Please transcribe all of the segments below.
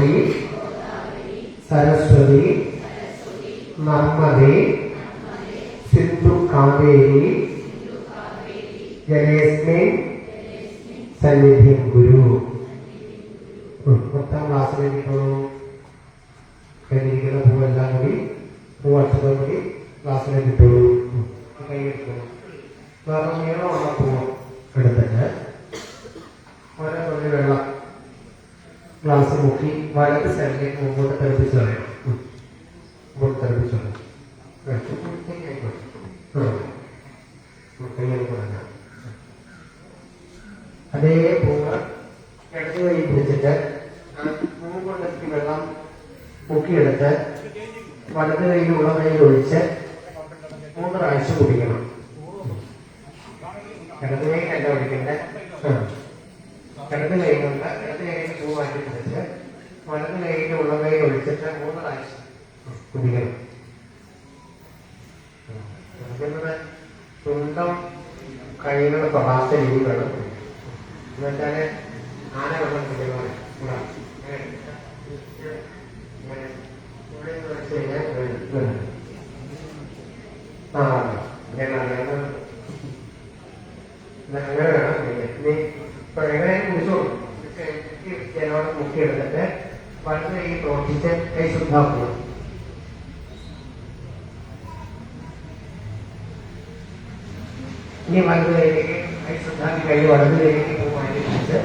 ഗോദാവരി സരസ്വതി നർമ്മദേ സിന്ധു കാവേരി ജലേസ്മിൻ സന്നിധിം ഗുരു. ഉം, മൊത്തം ക്ലാസ്സിലേക്കുള്ളൂ കഴിഞ്ഞിരിക്കുന്ന പൂവെല്ലാം കൂടി പൂവട്ടതും കൂടി ക്ലാസ്സിലേക്ക് ഇട്ടോളൂ ഉം, കൈ എടുത്തോളൂ വേറെ നീളമുള്ള പൂവ്? വലത് സൈഡിലേക്ക് മുമ്പോട്ട് തെറിപ്പിച്ച് കളയണം ഉം. മുമ്പോട്ട് തെറിപ്പിച്ച് അതേ പൂവ് ഇടത് കൈ പിടിച്ചിട്ട് പൂവ് കൊണ്ടെത്തി വെള്ളം പൊക്കിയെടുത്ത് വലത് കൈയിലുള്ള കൈയിൽ ഒഴിച്ച് മൂന്ന് പ്രാവശ്യം കുടിക്കണം ഇടത് കൈ കണ്ട ഒഴിക്കണ്ടേ ആ. ഇടത് കൈ കൊണ്ട് ഇടത് കൈ പൂ മാറ്റി പിടിച്ച് വലത് കൈയിൽ ഉള്ള കൈ ഒഴിച്ചിട്ട് മൂന്ന് പ്രാവശ്യം കുടിക്കണം. കുടിക്കുന്നത് സ്വന്തം കൈകൾ തൊടാത്ത രീതി വേണം എന്നുവെച്ചാൽ ആന വെള്ളം കുടിക്കണം അങ്ങനെ വേണം ഇനി ഇപ്പൊ എങ്ങനെ കുടിച്ചോളൂ. മുക്കിയെടുത്തിട്ട് വലത് കൈ പ്രവർത്തിച്ച് കൈ ശുദ്ധാക്കുക ഇനി വലത് കൈയിലേക്ക് കൈ ശുദ്ധാക്കി കൈ വലത് കൈയിലേക്ക് പൂമാറ്റി പിടിച്ച്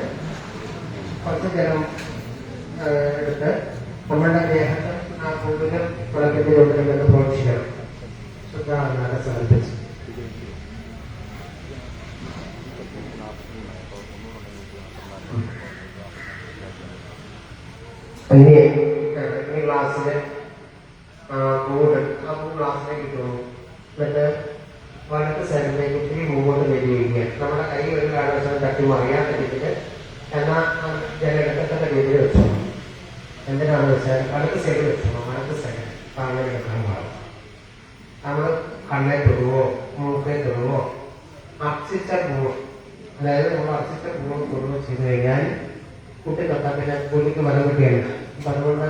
കുറച്ച് ജലം ആ, എടുത്ത് ഇനി ഈ ഗ്ലാസ്സിൽ പൂവ് ആ പൂ ഗ്ലാസ്സിലേക്ക് ഇട്ടു എന്നിട്ട് വലത്ത് സൈഡിലേക്ക് ഇത്തിരി മുമ്പോട്ട് വരികയും നമ്മുടെ കൈ ഒരു കാരണവശാലും തട്ടി മറിയാത്ത രീതിയിൽ എന്നാൽ ജലഘട്ടത്തിന്റെ രീതിയിൽ വെച്ചു. എന്തിനാണെന്ന് വെച്ചാൽ വലത്ത് സൈഡ് വെച്ചോ. വലത്ത് സൈഡ് അങ്ങനെ എടുക്കാൻ പാടും നമ്മൾ കണ്ണെ തൊടുവോ മൂക്കെ തൊടുവോ അർച്ചിച്ച പൂവ്. അതായത് നമ്മൾ അർച്ചിച്ച പൂവ് തൊടുവോ ചെയ്ത് കഴിഞ്ഞാൽ കുട്ടി തൊട്ടാൽ പിന്നെ കുഞ്ഞിക്ക് വലം കിട്ടിയാണ് അപ്പൊ അതുകൊണ്ട്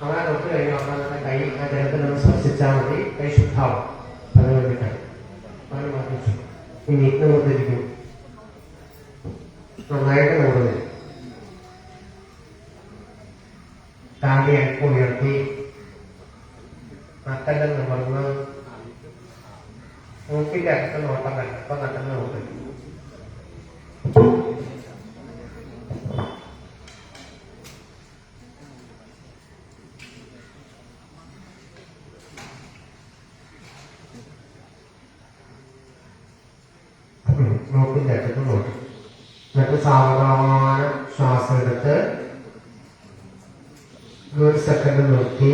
അങ്ങനെ തൊട്ട് കഴിഞ്ഞാൽ അങ്ങനെ കൈ ആ ജലത്തിൽ നമ്മൾ സ്പർശിച്ചാൽ മതി. കൈ ശുദ്ധാവും. അതിന് വേണ്ടിയിട്ടാണ് അങ്ങനെ മാറ്റിച്ചു ഇനി നിവർത്തിരിക്കും നന്നായിട്ട് നിവർന്നു താടി അല്പം ഉയർത്തി നട്ടെല്ലാം നിവർന്ന് മൂക്കിന്റെ അടുത്ത് നോട്ടം കണ്ടപ്പോ നട്ടെന്ന് നോക്കി അടുത്ത് നോക്കി. എന്നിട്ട് സാവധാനം ശ്വാസം എടുത്ത് ഒരു സെക്കൻഡ് നിർത്തി